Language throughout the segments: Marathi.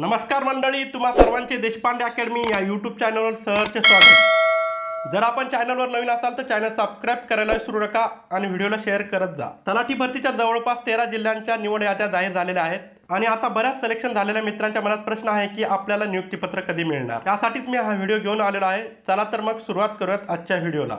नमस्कार मंडळी तुम्हा सर्वांचे देशपांडे अकॅडमी या यूट्यूब चॅनलवर सहर्ष स्वागत. जर आपण चॅनलवर नवीन असाल तर चॅनल सबस्क्राईब करायला विसरू नका आणि व्हिडिओला शेअर करत जा. तलाठी भरतीच्या जवळपास तेरा जिल्ह्यांच्या निवड याद्या जाहीर झालेल्या आहेत आणि आता बऱ्याच सिलेक्शन झालेल्या मित्रांच्या मनात प्रश्न आहे की आपल्याला नियुक्तीपत्र कधी मिळणार? त्यासाठीच मी हा व्हिडिओ घेऊन आलेलो आहे. चला तर मग सुरुवात करूयात आजच्या व्हिडिओला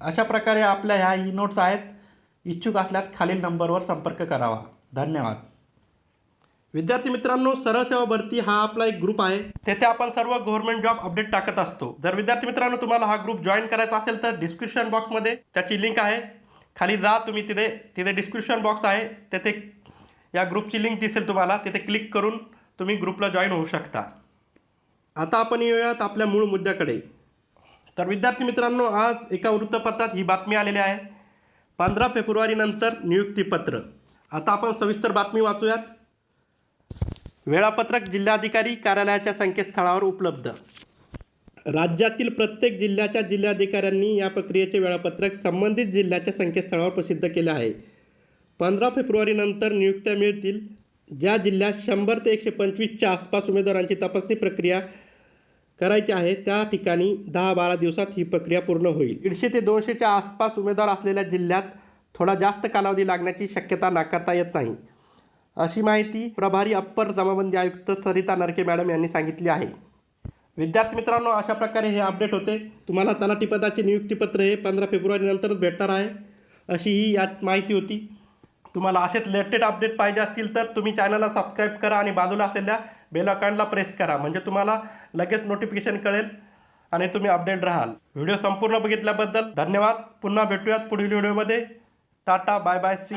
अशा प्रकारे आपल्या ह्या ई नोट्स आहेत. इच्छुक असल्यास खालील नंबरवर संपर्क करावा. धन्यवाद. विद्यार्थी मित्रांनो सरळ सेवा भरती हा आपला एक ग्रुप आहे. तेथे आपण सर्व गव्हर्नमेंट जॉब अपडेट टाकत असतो. जर विद्यार्थी मित्रांनो तुम्हाला हा ग्रुप जॉईन करायचा असेल तर डिस्क्रिप्शन बॉक्समध्ये त्याची लिंक आहे. खाली जा तुम्ही तिथे तिथे डिस्क्रिप्शन बॉक्स आहे. तेथे या ग्रुपची लिंक दिसेल तुम्हाला. तिथे क्लिक करून तुम्ही ग्रुपला जॉईन होऊ शकता. आता आपण येऊयात आपल्या मूळ मुद्द्याकडे. तर विद्यार्थी मित्रांनो आज एका वृत्तपत्रात ही बातमी आलेली आहे. पंधरा फेब्रुवारीनंतर नियुक्तीपत्र आता आपण सविस्तर बातमी वाचूयात. वेळापत्रक जिल्हाधिकारी कार्यालयाच्या संकेतस्थळावर उपलब्ध. राज्यातील प्रत्येक जिल्ह्याच्या जिल्हाधिकाऱ्यांनी या प्रक्रियेचे वेळापत्रक संबंधित जिल्ह्याच्या संकेतस्थळावर प्रसिद्ध केले आहे. पंधरा फेब्रुवारीनंतर नियुक्त्या मिळतील. ज्या जिल्ह्यात शंभर ते एकशे पंचवीसच्या आसपास उमेदवारांची तपासणी प्रक्रिया करायची आहे त्या ठिकाणी दहा बारा दिवसात ही प्रक्रिया पूर्ण होईल. दीडशे ते दोनशेच्या आसपास उमेदवार असलेल्या जिल्ह्यात थोडा जास्त कालावधी लागण्याची शक्यता नाकारता येत नाही. अशी माहिती प्रभारी अप्पर जमाबंदी आयुक्त सरिता नरके मॅडम यांनी सांगितली आहे. विद्यार्थी मित्रांनो अशा प्रकारे हे अपडेट होते. तुम्हाला तलाठी पदाचे नियुक्तीपत्र हे पंधरा फेब्रुवारीनंतरच भेटणार आहे अशी ही यात माहिती होती. तुम्हाला असेच लेटेस्ट अपडेट पाहिजे असतील तर तुम्ही चॅनलला सबस्क्राईब करा आणि बाजूला असलेल्या बेल अकाउंटला प्रेस करा. म्हणजे तुम्हाला लगेच नोटिफिकेशन कळेल आणि तुम्ही अपडेट राहाल. व्हिडिओ संपूर्ण बघितल्याबद्दल धन्यवाद. पुन्हा भेटूयात पुढील व्हिडिओमध्ये टाटा बाय बाय सी